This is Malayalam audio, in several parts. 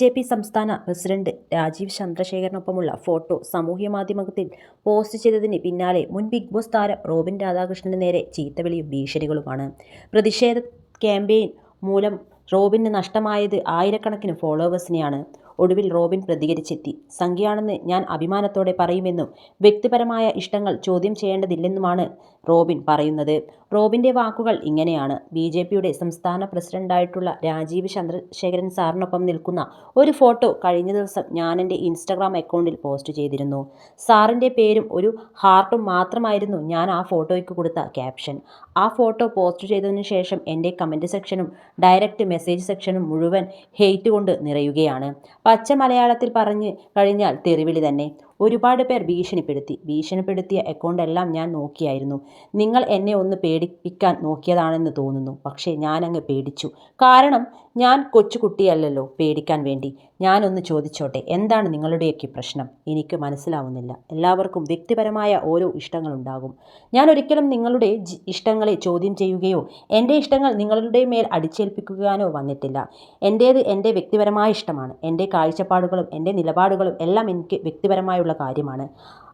ജെ പി സംസ്ഥാന പ്രസിഡന്റ് രാജീവ് ചന്ദ്രശേഖരനൊപ്പമുള്ള ഫോട്ടോ സാമൂഹ്യ മാധ്യമത്തിൽ പോസ്റ്റ് ചെയ്തതിന് പിന്നാലെ മുൻ ബിഗ് ബോസ് താരം റോബിൻ രാധാകൃഷ്ണന് നേരെ ചീത്തവിളിയും ഭീഷണികളുമാണ്. പ്രതിഷേധ ക്യാമ്പയിൻ മൂലം റോബിന് നഷ്ടമായത് ആയിരക്കണക്കിന് ഫോളോവേഴ്സിനെയാണ്. ഒടുവിൽ റോബിൻ പ്രതികരിച്ചെത്തി. സംഖ്യയാണെന്ന് ഞാൻ അഭിമാനത്തോടെ പറയുമെന്നും വ്യക്തിപരമായ ഇഷ്ടങ്ങൾ ചോദ്യം ചെയ്യേണ്ടതില്ലെന്നുമാണ് റോബിൻ പറയുന്നത്. റോബിന്റെ വാക്കുകൾ ഇങ്ങനെയാണ്. ബി ജെ പിയുടെ സംസ്ഥാന പ്രസിഡന്റായിട്ടുള്ള രാജീവ് ചന്ദ്രശേഖരൻ സാറിനൊപ്പം നിൽക്കുന്ന ഒരു ഫോട്ടോ കഴിഞ്ഞ ദിവസം ഞാൻ എന്റെ ഇൻസ്റ്റഗ്രാം അക്കൗണ്ടിൽ പോസ്റ്റ് ചെയ്തിരുന്നു. സാറിന്റെ പേരും ഒരു ഹാർട്ടും മാത്രമായിരുന്നു ഞാൻ ആ ഫോട്ടോയ്ക്ക് കൊടുത്ത ക്യാപ്ഷൻ. ആ ഫോട്ടോ പോസ്റ്റ് ചെയ്തതിനു ശേഷം എന്റെ കമന്റ് സെക്ഷനും ഡയറക്റ്റ് മെസ്സേജ് സെക്ഷനും മുഴുവൻ ഹെയ്റ്റ് കൊണ്ട് നിറയുകയാണ്. പച്ച മലയാളത്തിൽ പറഞ്ഞു കഴിഞ്ഞാൽ തെറിവിളി തന്നെ. ഒരുപാട് പേർ ഭീഷണിപ്പെടുത്തി. ഭീഷണിപ്പെടുത്തിയ അക്കൗണ്ടെല്ലാം ഞാൻ നോക്കിയായിരുന്നു. നിങ്ങൾ എന്നെ ഒന്ന് പേടിപ്പിക്കാൻ നോക്കിയതാണെന്ന് തോന്നുന്നു. പക്ഷേ ഞാനങ്ങ് പേടിച്ചു. കാരണം ഞാൻ കൊച്ചുകുട്ടിയല്ലല്ലോ പേടിക്കാൻ വേണ്ടി. ഞാനൊന്ന് ചോദിച്ചോട്ടെ എന്താണ് നിങ്ങളുടെയൊക്കെ പ്രശ്നം? എനിക്ക് മനസ്സിലാവുന്നില്ല. എല്ലാവർക്കും വ്യക്തിപരമായ ഓരോ ഇഷ്ടങ്ങളുണ്ടാകും. ഞാൻ ഒരിക്കലും നിങ്ങളുടെ ഇഷ്ടങ്ങളെ ചോദ്യം ചെയ്യുകയോ എന്റെ ഇഷ്ടങ്ങൾ നിങ്ങളുടെ മേൽ അടിച്ചേൽപ്പിക്കുകയോ വന്നിട്ടില്ല. എന്റേത് എന്റെ വ്യക്തിപരമായ ഇഷ്ടമാണ്. എന്റെ കാഴ്ചപ്പാടുകളും എന്റെ നിലപാടുകളും എല്ലാം എനിക്ക് വ്യക്തിപരമായുള്ള കാര്യമാണ്.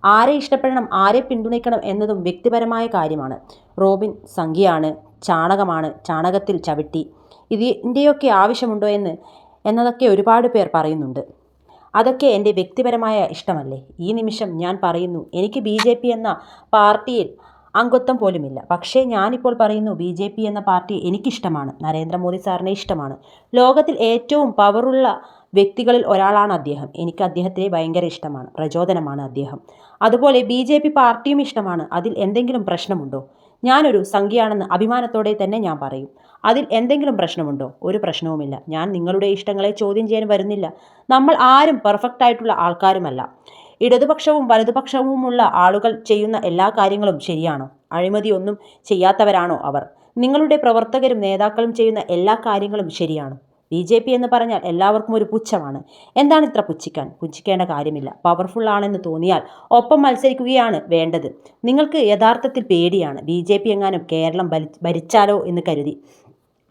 ആരെ ഇഷ്ടപ്പെടണം ആരെ പിന്തുണയ്ക്കണം എന്നതും വ്യക്തിപരമായ കാര്യമാണ്. റോബിൻ സംഖ്യയാണ്, ചാണകമാണ്, ചാണകത്തിൽ ചവിട്ടി. ഇതിന്റെയൊക്കെ ആവശ്യമുണ്ടോ എന്ന് എന്നതൊക്കെ ഒരുപാട് പേർ പറയുന്നുണ്ട്. അതൊക്കെ എന്റെ വ്യക്തിപരമായ ഇഷ്ടമല്ലേ. ഈ നിമിഷം ഞാൻ പറയുന്നു എനിക്ക് ബിജെപി എന്ന പാർട്ടിയിൽ അംഗത്വം പോലുമില്ല. പക്ഷേ ഞാനിപ്പോൾ പറയുന്നു ബി ജെ പി എന്ന പാർട്ടി എനിക്കിഷ്ടമാണ്. നരേന്ദ്രമോദി സാറിനെ ഇഷ്ടമാണ്. ലോകത്തിൽ ഏറ്റവും പവറുള്ള വ്യക്തികളിൽ ഒരാളാണ് അദ്ദേഹം. എനിക്ക് അദ്ദേഹത്തെ ഭയങ്കര ഇഷ്ടമാണ്. പ്രചോദനമാണ് അദ്ദേഹം. അതുപോലെ ബി ജെ പി പാർട്ടിയും ഇഷ്ടമാണ്. അതിൽ എന്തെങ്കിലും പ്രശ്നമുണ്ടോ? ഞാനൊരു സംഖ്യയാണെന്ന് അഭിമാനത്തോടെ തന്നെ ഞാൻ പറയും. അതിൽ എന്തെങ്കിലും പ്രശ്നമുണ്ടോ? ഒരു പ്രശ്നവുമില്ല. ഞാൻ നിങ്ങളുടെ ഇഷ്ടങ്ങളെ ചോദ്യം ചെയ്യാൻ വരുന്നില്ല. നമ്മൾ ആരും പെർഫെക്റ്റ് ആയിട്ടുള്ള ആൾക്കാരുമല്ല. ഇടതുപക്ഷവും വലതുപക്ഷവുമുള്ള ആളുകൾ ചെയ്യുന്ന എല്ലാ കാര്യങ്ങളും ശരിയാണോ? അഴിമതിയൊന്നും ചെയ്യാത്തവരാണോ അവർ? നിങ്ങളുടെ പ്രവർത്തകരും നേതാക്കളും ചെയ്യുന്ന എല്ലാ കാര്യങ്ങളും ശരിയാണോ? ബി ജെ പി എന്ന് പറഞ്ഞാൽ എല്ലാവർക്കും ഒരു പുച്ഛമാണ്. എന്താണ് ഇത്ര പുച്ഛിക്കാൻ? പുച്ഛിക്കേണ്ട കാര്യമില്ല. പവർഫുൾ ആണെന്ന് തോന്നിയാൽ ഒപ്പം മത്സരിക്കുകയാണ് വേണ്ടത്. നിങ്ങൾക്ക് യഥാർത്ഥത്തിൽ പേടിയാണ് ബി ജെ പി എങ്ങാനും കേരളം ഭരിച്ചാലോ എന്ന് കരുതി.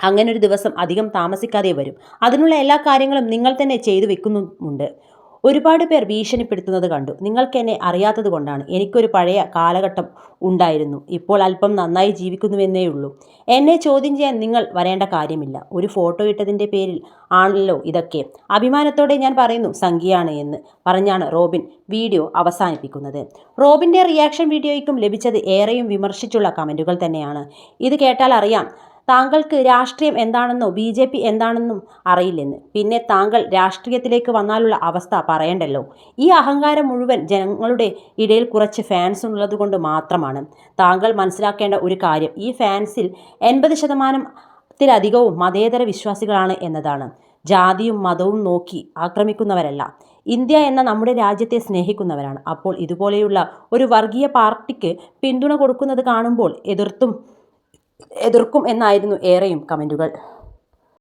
അങ്ങനൊരു ദിവസം അധികം താമസിക്കാതെ വരും. അതിനുള്ള എല്ലാ കാര്യങ്ങളും നിങ്ങൾ തന്നെ ചെയ്തു വെക്കുന്നുമുണ്ട്. ഒരുപാട് പേർ ഭീഷണിപ്പെടുത്തുന്നത് കണ്ടു. നിങ്ങൾക്ക് എന്നെ അറിയാത്തത് കൊണ്ടാണ് എനിക്കൊരു പഴയ കാലഘട്ടം ഉണ്ടായിരുന്നു. ഇപ്പോൾ അല്പം നന്നായി ജീവിക്കുന്നുവെന്നേ ഉള്ളൂ എന്നെ ചോദ്യം ചെയ്യാൻ നിങ്ങൾ വരേണ്ട കാര്യമില്ല. ഒരു ഫോട്ടോ ഇട്ടതിന്റെ പേരിൽ ആണല്ലോ ഇതൊക്കെ. അഭിമാനത്തോടെ ഞാൻ പറയുന്നു സംഖ്യയാണ് എന്ന് പറഞ്ഞാണ് റോബിൻ വീഡിയോ അവസാനിപ്പിക്കുന്നത്. റോബിന്റെ റിയാക്ഷൻ വീഡിയോയ്ക്കും ലഭിച്ചത് ഏറെയും വിമർശിച്ചുള്ള കമന്റുകൾ തന്നെയാണ്. ഇത് കേട്ടാൽ അറിയാം താങ്കൾക്ക് രാഷ്ട്രീയം എന്താണെന്നോ ബി ജെ പി എന്താണെന്നും അറിയില്ലെന്ന്. പിന്നെ താങ്കൾ രാഷ്ട്രീയത്തിലേക്ക് വന്നാലുള്ള അവസ്ഥ പറയണ്ടല്ലോ. ഈ അഹങ്കാരം മുഴുവൻ ജനങ്ങളുടെ ഇടയിൽ കുറച്ച് ഫാൻസ് ഉള്ളതുകൊണ്ട് മാത്രമാണ്. താങ്കൾ മനസ്സിലാക്കേണ്ട ഒരു കാര്യം ഈ ഫാൻസിൽ എൺപത് ശതമാനത്തിലധികവും മതേതര വിശ്വാസികളാണ് എന്നതാണ്. ജാതിയും മതവും നോക്കി ആക്രമിക്കുന്നവരല്ല. ഇന്ത്യ എന്ന നമ്മുടെ രാജ്യത്തെ സ്നേഹിക്കുന്നവരാണ്. അപ്പോൾ ഇതുപോലെയുള്ള ഒരു വർഗീയ പാർട്ടിക്ക് പിന്തുണ കൊടുക്കുന്നത് കാണുമ്പോൾ എതിർക്കും എന്നായിരുന്നു ഏറെയും കമന്റുകൾ.